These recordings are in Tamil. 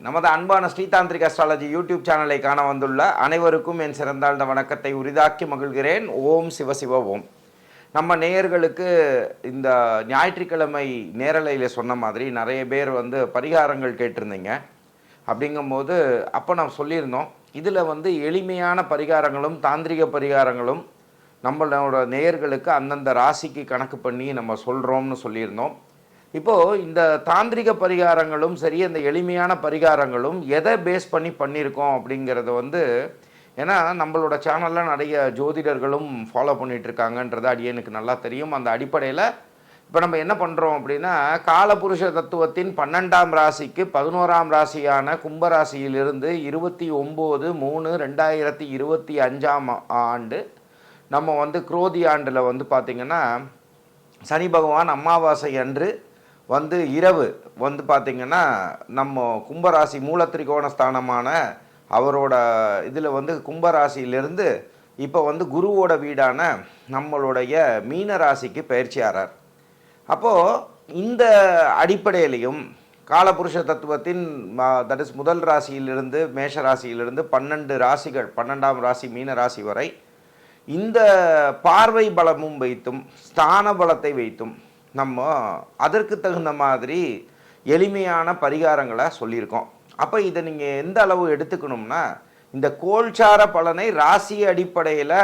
நமது அன்பான ஸ்ரீதாந்திரிக் அஸ்ட்ராலஜி யூடியூப் சேனலை காண வந்துள்ள அனைவருக்கும் என் சிறந்தாழ்ந்த வணக்கத்தை உரிதாக்கி மகிழ்கிறேன். ஓம் சிவசிவ ஓம். நம்ம நேயர்களுக்கு இந்த ஞாயிற்றுக்கிழமை நேரலையில் சொன்ன மாதிரி நிறைய பேர் வந்து பரிகாரங்கள் கேட்டிருந்தீங்க. அப்படிங்கும்போது அப்போ நாம் சொல்லியிருந்தோம் இதில் வந்து எளிமையான பரிகாரங்களும் தாந்திரிக பரிகாரங்களும் நம்மளோட நேயர்களுக்கு அந்தந்த ராசிக்கு கணக்கு பண்ணி நம்ம சொல்கிறோம்னு சொல்லியிருந்தோம். இப்போது இந்த தாந்திரிக பரிகாரங்களும் சரி அந்த எளிமையான பரிகாரங்களும் எதை பேஸ் பண்ணி பண்ணியிருக்கோம் அப்படிங்கிறது வந்து ஏன்னா நம்மளோட சேனலில் நிறைய ஜோதிடர்களும் ஃபாலோ பண்ணிகிட்ருக்காங்கன்றது அடியனுக்கு நல்லா தெரியும். அந்த அடிப்படையில் இப்போ நம்ம என்ன பண்ணுறோம் அப்படின்னா காலபுருஷ தத்துவத்தின் பன்னெண்டாம் ராசிக்கு பதினோராம் ராசியான கும்பராசியிலிருந்து இருபத்தி ஒம்பது மூணு ரெண்டாயிரத்தி இருபத்தி அஞ்சாம் ஆண்டு நம்ம வந்து குரோதி ஆண்டில் வந்து பார்த்திங்கன்னா சனி பகவான் அமாவாசை அன்று வந்து இரவு வந்து பார்த்திங்கன்னா நம்ம கும்பராசி மூலத்திரிகோண ஸ்தானமான அவரோட இதில் வந்து கும்பராசியிலிருந்து இப்போ வந்து குருவோட வீடான நம்மளுடைய மீன ராசிக்கு பயிற்சி அப்போது இந்த அடிப்படையிலையும் காலபுருஷ தத்துவத்தின் தட் இஸ் முதல் ராசியிலிருந்து மேஷ ராசியிலிருந்து பன்னெண்டு ராசிகள் பன்னெண்டாம் ராசி மீன ராசி வரை இந்த பார்வை பலமும் வைத்தும் ஸ்தான பலத்தை வைத்தும் நம்ம அதற்கு தகுந்த மாதிரி எளிமையான பரிகாரங்களை சொல்லியிருக்கோம். அப்போ இதை நீங்கள் எந்த அளவு எடுத்துக்கணும்னா இந்த கோல்சார பலனை ராசி அடிப்படையில்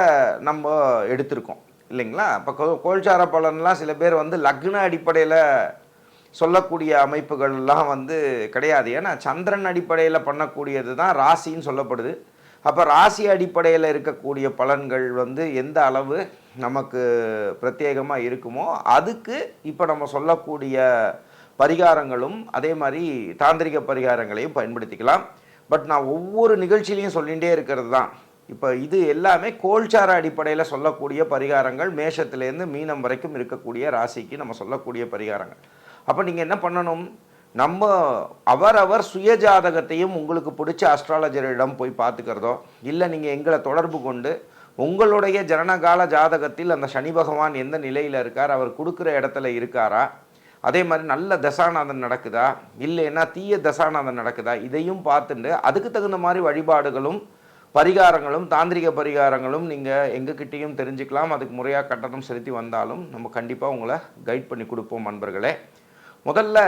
நம்ம எடுத்திருக்கோம். இல்லைங்களா? இப்போ கோல்சார பலன்லாம் சில பேர் வந்து லக்ன அடிப்படையில் சொல்லக்கூடிய அமைப்புகள்லாம் வந்து கிடையாது. ஏன்னா சந்திரன் அடிப்படையில் பண்ணக்கூடியது தான் ராசின்னு சொல்லப்படுது. அப்போ ராசி அடிப்படையில் இருக்கக்கூடிய பலன்கள் வந்து எந்த அளவு நமக்கு பிரத்யேகமாக இருக்குமோ அதுக்கு இப்போ நம்ம சொல்லக்கூடிய பரிகாரங்களும் அதே மாதிரி தாந்திரிக பரிகாரங்களையும் பயன்படுத்திக்கலாம். பட் நான் ஒவ்வொரு நிகழ்ச்சியிலையும் சொல்லிகிட்டே இருக்கிறது தான். இப்போ இது எல்லாமே கோல்சார அடிப்படையில் சொல்லக்கூடிய பரிகாரங்கள். மேஷத்துலேருந்து மீனம் வரைக்கும் இருக்கக்கூடிய ராசிக்கு நம்ம சொல்லக்கூடிய பரிகாரங்கள். அப்போ நீங்கள் என்ன பண்ணணும்? நம்ம அவரவர் சுயஜாதகத்தையும் உங்களுக்கு பிடிச்ச அஸ்ட்ராலஜரிடம் போய் பார்த்துக்கிறதோ இல்லை நீங்கள் எங்களை தொடர்பு கொண்டு உங்களுடைய ஜனனகால ஜாதகத்தில் அந்த சனி பகவான் எந்த நிலையில் இருக்கார் அவர் கொடுக்குற இடத்துல இருக்காரா அதே மாதிரி நல்ல தசாநாதன் நடக்குதா இல்லைன்னா தீய தசாநாதன் நடக்குதா இதையும் பார்த்துட்டு அதுக்கு தகுந்த மாதிரி வழிபாடுகளும் பரிகாரங்களும் தாந்திரிக பரிகாரங்களும் நீங்கள் எங்ககிட்டேயும் தெரிஞ்சுக்கலாம். அதுக்கு முறையாக கட்டணம் செலுத்தி வந்தாலும் நம்ம கண்டிப்பாக உங்களை கைட் பண்ணி கொடுப்போம் நண்பர்களே முதல்ல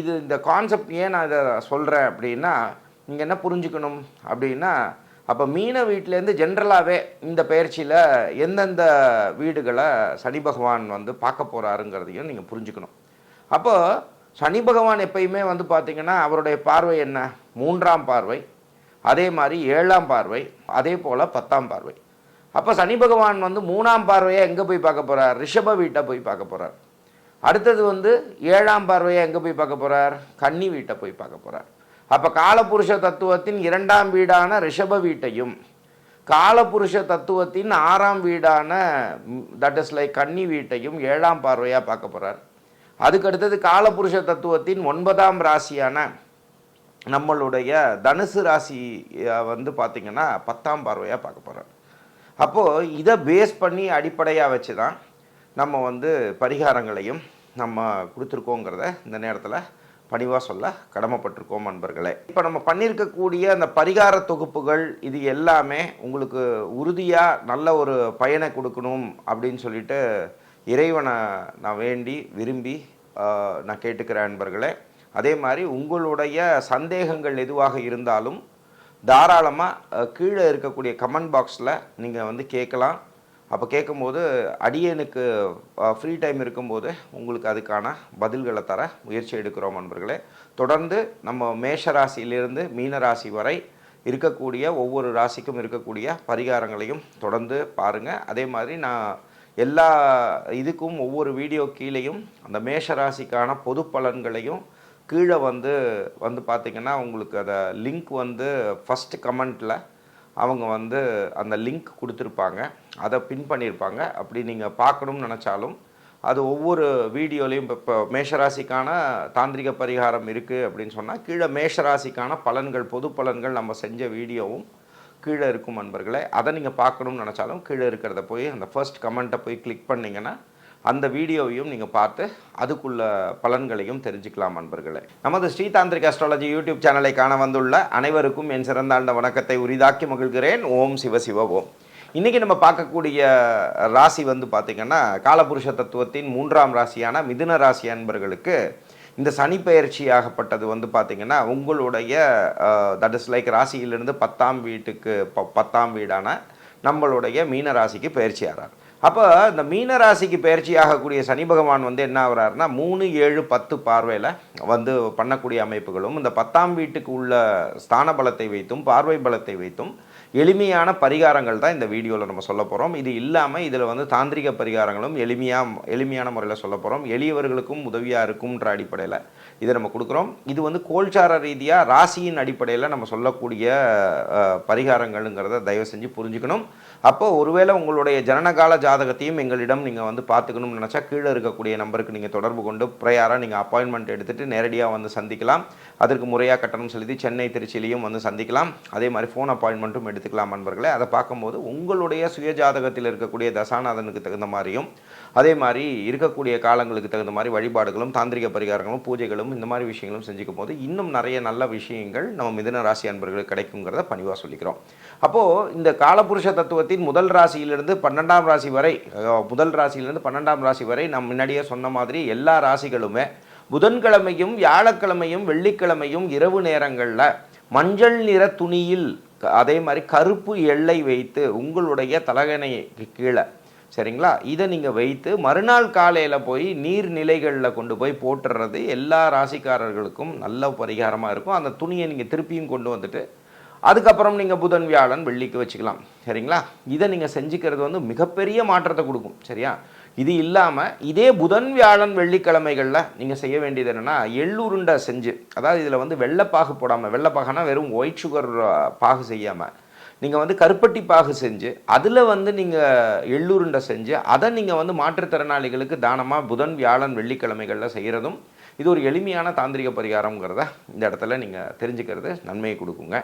இது இந்த கான்செப்ட் ஏன் நான் இதை சொல்கிறேன் அப்படின்னா நீங்கள் என்ன புரிஞ்சுக்கணும் அப்படின்னா அப்போ மீன வீட்டிலேருந்து ஜென்ரலாகவே இந்த பயிற்சியில் எந்தெந்த வீடுகளை சனி பகவான் வந்து பார்க்க போகிறாருங்கிறதையும் நீங்கள் புரிஞ்சுக்கணும். அப்போது சனி பகவான் எப்பயுமே வந்து பார்த்திங்கன்னா அவருடைய பார்வை என்ன? மூன்றாம் பார்வை அதே மாதிரி ஏழாம் பார்வை அதே போல் பத்தாம் பார்வை. அப்போ சனி பகவான் வந்து மூணாம் பார்வையை எங்கே போய் பார்க்க போகிறார் ரிஷப வீட்டை போய் பார்க்க போகிறார் அடுத்தது வந்து ஏழாம் பார்வையை எங்கே போய் பார்க்க போகிறார் கன்னி வீட்டை போய் பார்க்க போகிறார் அப்போ காலபுருஷ தத்துவத்தின் இரண்டாம் வீடான ரிஷப வீட்டையும் காலபுருஷ தத்துவத்தின் ஆறாம் வீடான தட் இஸ் லைக் கன்னி வீட்டையும் ஏழாம் பார்வையாக பார்க்க போகிறார் அதுக்கு அடுத்தது காலபுருஷ தத்துவத்தின் ஒன்பதாம் ராசியான நம்மளுடைய தனுசு ராசி வந்து பார்த்திங்கன்னா பத்தாம் பார்வையாக பார்க்க போகிறார் அப்போது இதை பேஸ் பண்ணி அடிப்படையாக வச்சு தான் நம்ம வந்து பரிகாரங்களையும் நம்ம கொடுத்துருக்கோங்கிறத இந்த நேரத்தில் பணிவாக சொல்ல கடமைப்பட்டிருக்கோம் நண்பர்களே. இப்போ நம்ம பண்ணியிருக்கக்கூடிய அந்த பரிகார தொகுப்புகள் இது எல்லாமே உங்களுக்கு உறுதியாக நல்ல ஒரு பயனை கொடுக்கணும் அப்படின்னு சொல்லிட்டு இறைவனை நான் வேண்டி விரும்பி நான் கேட்டுக்கிறேன் நண்பர்களே. அதே மாதிரி உங்களுடைய சந்தேகங்கள் எதுவாக இருந்தாலும் தாராளமாக கீழே இருக்கக்கூடிய கமெண்ட் பாக்ஸில் நீங்கள் வந்து கேட்கலாம். அப்போ கேட்கும்போது அடியனுக்கு ஃப்ரீ டைம் இருக்கும்போது உங்களுக்கு அதுக்கான பதில்களை தர முயற்சி எடுக்கிறோம் நண்பர்களே. தொடர்ந்து நம்ம மேஷ ராசியிலிருந்து மீன ராசி வரை இருக்கக்கூடிய ஒவ்வொரு ராசிக்கும் இருக்கக்கூடிய பரிகாரங்களையும் தொடர்ந்து பாருங்கள் அதே மாதிரி நான் எல்லா இதுக்கும் ஒவ்வொரு வீடியோ கீழேயும் அந்த மேஷ ராசிக்கான பொது பலன்களையும் கீழே வந்து வந்து பார்த்திங்கன்னா உங்களுக்கு அதை லிங்க் வந்து ஃபஸ்ட்டு கமெண்ட்டில் அவங்க வந்து அந்த லிங்க் கொடுத்துருப்பாங்க. அதை பின் பண்ணியிருப்பாங்க. அப்படி நீங்கள் பார்க்கணும்னு நினச்சாலும் அது ஒவ்வொரு வீடியோலையும் இப்போ மேஷராசிக்கான தாந்திரிக பரிகாரம் இருக்குது அப்படின்னு சொன்னால் கீழே மேஷராசிக்கான பலன்கள் பொது பலன்கள் நம்ம செஞ்ச வீடியோவும் கீழே இருக்கும் நண்பர்களே அதை நீங்கள் பார்க்கணும்னு நினச்சாலும் கீழே இருக்கிறத போய் அந்த ஃபர்ஸ்ட் கமெண்ட்டை போய் கிளிக் பண்ணிங்கன்னா அந்த வீடியோவையும் நீங்கள் பார்த்து அதுக்குள்ள பலன்களையும் தெரிஞ்சுக்கலாம் அன்பர்களே. நமது ஸ்ரீதாந்திரிக் அஸ்ட்ராலஜி யூடியூப் சேனலை காண வந்துள்ள அனைவருக்கும் என் சிறந்தாண்ட வணக்கத்தை உரிதாக்கி மகிழ்கிறேன். ஓம் சிவ சிவ ஓம். இன்றைக்கி நம்ம பார்க்கக்கூடிய ராசி வந்து பார்த்திங்கன்னா காலபுருஷ தத்துவத்தின் மூன்றாம் ராசியான மிதுன ராசி அன்பர்களுக்கு இந்த சனி பயிற்சியாகப்பட்டது வந்து பார்த்திங்கன்னா உங்களுடைய தட் இஸ் லைக் ராசியிலிருந்து பத்தாம் வீட்டுக்கு ப பத்தாம் வீடான நம்மளுடைய மீன ராசிக்கு பயிற்சியாகிறார் அப்போ இந்த மீனராசிக்கு பயிற்சியாகக்கூடிய சனி பகவான் வந்து என்ன ஆகிறாருன்னா மூணு ஏழு பத்து பார்வையில் வந்து பண்ணக்கூடிய அமைப்புகளும் இந்த பத்தாம் வீட்டுக்கு உள்ள ஸ்தான பலத்தை வைத்தும் பார்வை பலத்தை வைத்தும் எளிமையான பரிகாரங்கள் தான் இந்த வீடியோவில் நம்ம சொல்ல போகிறோம் இது இல்லாமல் இதில் வந்து தாந்திரிக பரிகாரங்களும் எளிமையாக எளிமையான முறையில் சொல்ல போகிறோம் எளியவர்களுக்கும் உதவியாக இருக்கும்ன்ற அடிப்படையில் இதை நம்ம கொடுக்குறோம். இது வந்து கோல்சார ரீதியாக ராசியின் அடிப்படையில் நம்ம சொல்லக்கூடிய பரிகாரங்கள்ங்கிறத தயவு செஞ்சு புரிஞ்சுக்கணும். அப்போ ஒருவேளை உங்களுடைய ஜனனகால ஜாதகத்தையும் எங்களிடம் நீங்கள் வந்து பார்த்துக்கணும்னு நினச்சா கீழே இருக்கக்கூடிய நம்பருக்கு நீங்கள் தொடர்பு கொண்டு ப்ரையாராக நீங்கள் அப்பாயின்மெண்ட் எடுத்துகிட்டு நேரடியாக வந்து சந்திக்கலாம். அதற்கு முறையாக கட்டணம் செலுத்தி சென்னை திருச்சியிலையும் வந்து சந்திக்கலாம். அதே மாதிரி ஃபோன் அப்பாயின்மெண்ட்டும் எடுத்துக்கலாம் நண்பர்களே. அதை பார்க்கும்போது உங்களுடைய சுய ஜாதகத்தில் இருக்கக்கூடிய தசாநாதனுக்கு தகுந்த மாதிரியும் அதே மாதிரி இருக்கக்கூடிய காலங்களுக்கு தகுந்த மாதிரி வழிபாடுகளும் தாந்திரிக பரிகாரங்களும் பூஜைகளும் இந்த மாதிரி விஷயங்களும் செஞ்சுக்கும் போது இன்னும் நிறைய நல்ல விஷயங்கள் நம்ம மிதன ராசி அன்பர்களுக்கு கிடைக்குங்கிறத பணிவாக சொல்லிக்கிறோம். அப்போது இந்த காலபுருஷ தத்துவத்தின் முதல் ராசியிலிருந்து பன்னெண்டாம் ராசி வரை முதல் ராசியிலிருந்து பன்னெண்டாம் ராசி வரை நம்ம முன்னாடியே சொன்ன மாதிரி எல்லா ராசிகளுமே புதன்கிழமையும் வியாழக்கிழமையும் வெள்ளிக்கிழமையும் இரவு நேரங்களில் மஞ்சள் நிற துணியில் அதே மாதிரி கருப்பு எல்லை வைத்து உங்களுடைய தலகணைக்கு கீழே சரிங்களா? இதை நீங்கள் வைத்து மறுநாள் காலையில் போய் நீர்நிலைகளில் கொண்டு போய் போட்டுறது எல்லா ராசிக்காரர்களுக்கும் நல்ல பரிகாரமாக இருக்கும். அந்த துணியை நீங்கள் திருப்பியும் கொண்டு வந்துட்டு அதுக்கப்புறம் நீங்கள் புதன் வியாழன் வெள்ளிக்கு வச்சுக்கலாம். சரிங்களா? இதை நீங்கள் செஞ்சுக்கிறது வந்து மிகப்பெரிய மாற்றத்தை கொடுக்கும். சரியா? இது இல்லாமல் இதே புதன் வியாழன் வெள்ளிக்கிழமைகளில் நீங்கள் செய்ய வேண்டியது என்னென்னா எள்ளுருண்டை செஞ்சு அதாவது இதில் வந்து வெள்ளைப்பாகு போடாமல் வெள்ளைப்பாகனா வெறும் ஒயிட் சுகர் பாகு செய்யாமல் நீங்கள் வந்து கருப்பட்டி பாகு செஞ்சு அதில் வந்து நீங்கள் எள்ளுருண்டை செஞ்சு அதை நீங்கள் வந்து மாற்றுத்திறனாளிகளுக்கு தானமாக புதன் வியாழன் வெள்ளிக்கிழமைகளில் செய்கிறதும் இது ஒரு எளிமையான தாந்திரிக பரிகாரங்கிறத இந்த இடத்துல நீங்கள் தெரிஞ்சுக்கிறது நன்மையை கொடுக்குங்க.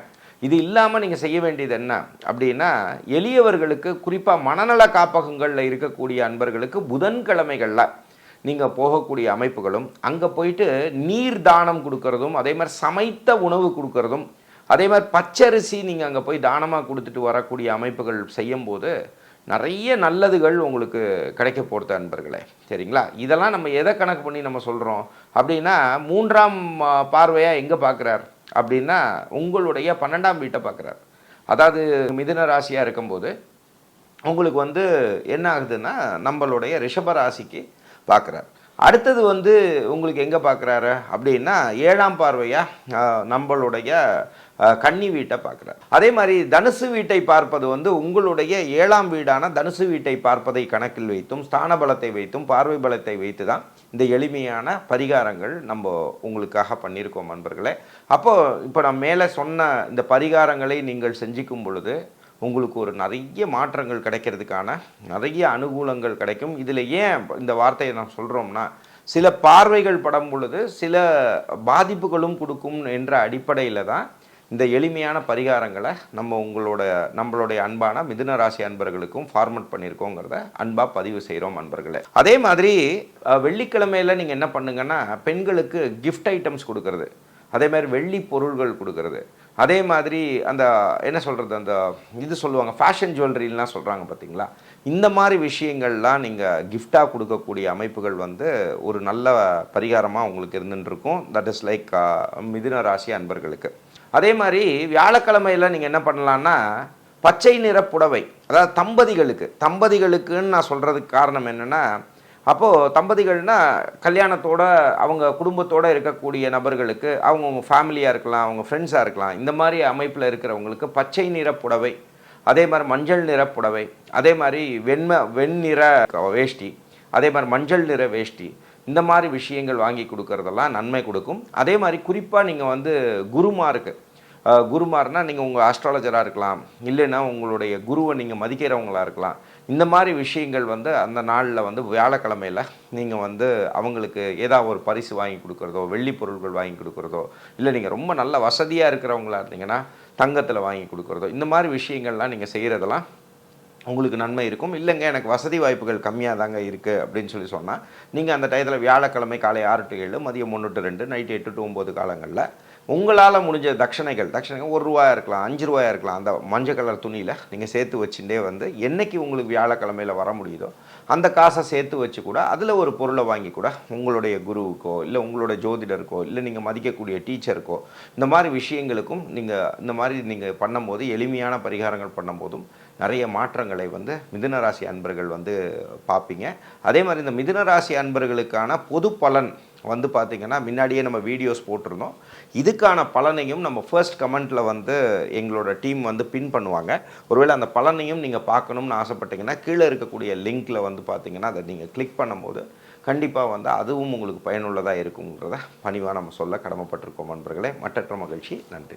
இது இல்லாமல் நீங்கள் செய்ய வேண்டியது என்ன அப்படின்னா எளியவர்களுக்கு குறிப்பாக மனநல காப்பகங்களில் இருக்கக்கூடிய அன்பர்களுக்கு புதன்கிழமைகளில் நீங்கள் போகக்கூடிய அமைப்புகளும் அங்கே போயிட்டு நீர் தானம் கொடுக்கறதும் அதே மாதிரி சமைத்த உணவு கொடுக்கறதும் அதே மாதிரி பச்சரிசி நீங்கள் அங்கே போய் தானமாக கொடுத்துட்டு வரக்கூடிய அமைப்புகள் செய்யும்போது நிறைய நல்லதுகள் உங்களுக்கு கிடைக்க போகிறது அன்பர்களே. சரிங்களா? இதெல்லாம் நம்ம எதை கணக்கு பண்ணி நம்ம சொல்கிறோம் அப்படின்னா மூன்றாம் பார்வையாக எங்கே பார்க்குறார்? அப்படின்னா உங்களுடைய பன்னெண்டாம் வீட்டை பார்க்குறார். அதாவது மிதுன ராசியாக இருக்கும்போது உங்களுக்கு வந்து என்ன ஆகுதுன்னா நம்மளுடைய ரிஷப ராசிக்கு பார்க்குறார். அடுத்தது வந்து உங்களுக்கு எங்கே பார்க்குறாரு? அப்படின்னா ஏழாம் பார்வையாக நம்மளுடைய கன்னி வீட்டை பார்க்குறார். அதே மாதிரி தனுசு வீட்டை பார்ப்பது வந்து உங்களுடைய ஏழாம் வீடான தனுசு வீட்டை பார்ப்பதை கணக்கில் வைத்தும் ஸ்தான பலத்தை வைத்தும் பார்வை பலத்தை வைத்து தான் இந்த எளிமையான பரிகாரங்கள் நம்ம உங்களுக்காக பண்ணியிருக்கோம் நண்பர்களே. அப்போது இப்போ நான் மேலே சொன்ன இந்த பரிகாரங்களை நீங்கள் செஞ்சிக்கும் பொழுது உங்களுக்கு ஒரு நிறைய மாற்றங்கள் கிடைக்கிறதுக்கான நிறைய அனுகூலங்கள் கிடைக்கும். இதில் ஏன் இந்த வார்த்தையை நான் சொல்கிறோம்னா சில பார்வைகள் படம் பொழுது சில பாதிப்புகளும் கொடுக்கும் என்ற அடிப்படையில் தான் இந்த எளிமையான பரிகாரங்களை நம்ம உங்களோட நம்மளுடைய அன்பான மிதுன ராசி அன்பர்களுக்கும் ஃபார்மட் பண்ணியிருக்கோங்கிறத அன்பாக பதிவு செய்கிறோம் அன்பர்களே. அதே மாதிரி வெள்ளிக்கிழமையில் நீங்கள் என்ன பண்ணுங்கன்னா பெண்களுக்கு கிஃப்ட் ஐட்டம்ஸ் கொடுக்கறது. அதே மாதிரி வெள்ளி பொருள்கள் கொடுக்கறது. அதே மாதிரி அந்த என்ன சொல்கிறது அந்த இது சொல்லுவாங்க ஃபேஷன் ஜுவல்லரிலாம் சொல்கிறாங்க பார்த்தீங்களா இந்த மாதிரி விஷயங்கள்லாம் நீங்கள் கிஃப்டாக கொடுக்கக்கூடிய அமைப்புகள் வந்து ஒரு நல்ல பரிகாரமாக உங்களுக்கு இருந்துருக்கும் தட் இஸ் லைக் மிதுன ராசி அன்பர்களுக்கு. அதே மாதிரி வியாழக்கிழமையில் நீங்கள் என்ன பண்ணலான்னா பச்சை நிற புடவை அதாவது தம்பதிகளுக்கு தம்பதிகளுக்குன்னு நான் சொல்கிறதுக்கு காரணம் என்னென்னா அப்போது தம்பதிகள்னால் கல்யாணத்தோட அவங்க குடும்பத்தோடு இருக்கக்கூடிய நபர்களுக்கு அவங்க ஃபேமிலியாக இருக்கலாம் அவங்க ஃப்ரெண்ட்ஸாக இருக்கலாம் இந்த மாதிரி அமைப்பில் இருக்கிறவங்களுக்கு பச்சை நிற புடவை அதே மாதிரி மஞ்சள் நிற புடவை அதே மாதிரி வெண்ம வெண்ணிற வேஷ்டி அதே மாதிரி மஞ்சள் நிற வேஷ்டி இந்த மாதிரி விஷயங்கள் வாங்கி கொடுக்கறதெல்லாம் நன்மை கொடுக்கும். அதே மாதிரி குறிப்பாக நீங்கள் வந்து குருமாருக்கு. குருமார்னால் நீங்கள் உங்கள் ஆஸ்ட்ராலஜராக இருக்கலாம். இல்லைன்னா உங்களுடைய குருவை நீங்கள் மதிக்கிறவங்களாக இருக்கலாம். இந்த மாதிரி விஷயங்கள் வந்து அந்த நாளில் வந்து வியாழக்கிழமையில் நீங்கள் வந்து அவங்களுக்கு ஏதாவது ஒரு பரிசு வாங்கி கொடுக்குறதோ வெள்ளி பொருட்கள் வாங்கி கொடுக்குறதோ இல்லை நீங்கள் ரொம்ப நல்ல வசதியாக இருக்கிறவங்களா இருந்தீங்கன்னா தங்கத்தில் வாங்கி கொடுக்குறதோ இந்த மாதிரி விஷயங்கள்லாம் நீங்கள் செய்கிறதெல்லாம் உங்களுக்கு நன்மை இருக்கும். இல்லைங்க எனக்கு வசதி வாய்ப்புகள் கம்மியாக தாங்க இருக்குது அப்படின்னு சொல்லி சொன்னால் நீங்கள் அந்த டயத்தில் வியாழக்கிழமை காலை ஆறு டு ஏழு மதியம் ஒன்று டு ரெண்டு நைட் எட்டு டு ஒம்பது காலங்களில் உங்களால் முடிஞ்ச தட்சணைகள் தட்சணைகள் ஒரு ரூபாயாக இருக்கலாம் அஞ்சு ரூபாயாக இருக்கலாம் அந்த மஞ்சள் கலர் துணியில் நீங்கள் சேர்த்து வச்சுட்டே வந்து என்றைக்கு உங்களுக்கு வியாழக்கிழமையில் வர முடியுதோ அந்த காசை சேர்த்து வச்சு கூட அதில் ஒரு பொருளை வாங்கி கூட உங்களுடைய குருவுக்கோ இல்லை உங்களோட ஜோதிடருக்கோ இல்லை நீங்கள் மதிக்கக்கூடிய டீச்சருக்கோ இந்த மாதிரி விஷயங்களுக்கும் நீங்கள் இந்த மாதிரி நீங்கள் பண்ணும்போது எளிமையான பரிகாரங்கள் பண்ணும்போதும் நிறைய மாற்றங்களை வந்து மிதுனராசி அன்பர்கள் வந்து பார்ப்பீங்க. அதே மாதிரி இந்த மிதுனராசி அன்பர்களுக்கான பொது பலன் வந்து பார்த்திங்கன்னா முன்னாடியே நம்ம வீடியோஸ் போட்டிருந்தோம். இதுக்கான பலனையும் நம்ம ஃபர்ஸ்ட் கமெண்ட்டில் வந்து எங்களோட டீம் வந்து பின் பண்ணுவாங்க. ஒருவேளை அந்த பலனையும் நீங்கள் பார்க்கணும்னு ஆசைப்பட்டீங்கன்னா கீழே இருக்கக்கூடிய லிங்க்கில் வந்து பார்த்தீங்கன்னா அதை நீங்கள் கிளிக் பண்ணும்போது கண்டிப்பாக வந்து அதுவும் உங்களுக்கு பயனுள்ளதாக இருக்குங்கிறத பணிவாக நம்ம சொல்ல கடமைப்பட்டிருக்கோம் நண்பர்களே மற்றற்ற மகிழ்ச்சி. நன்றி.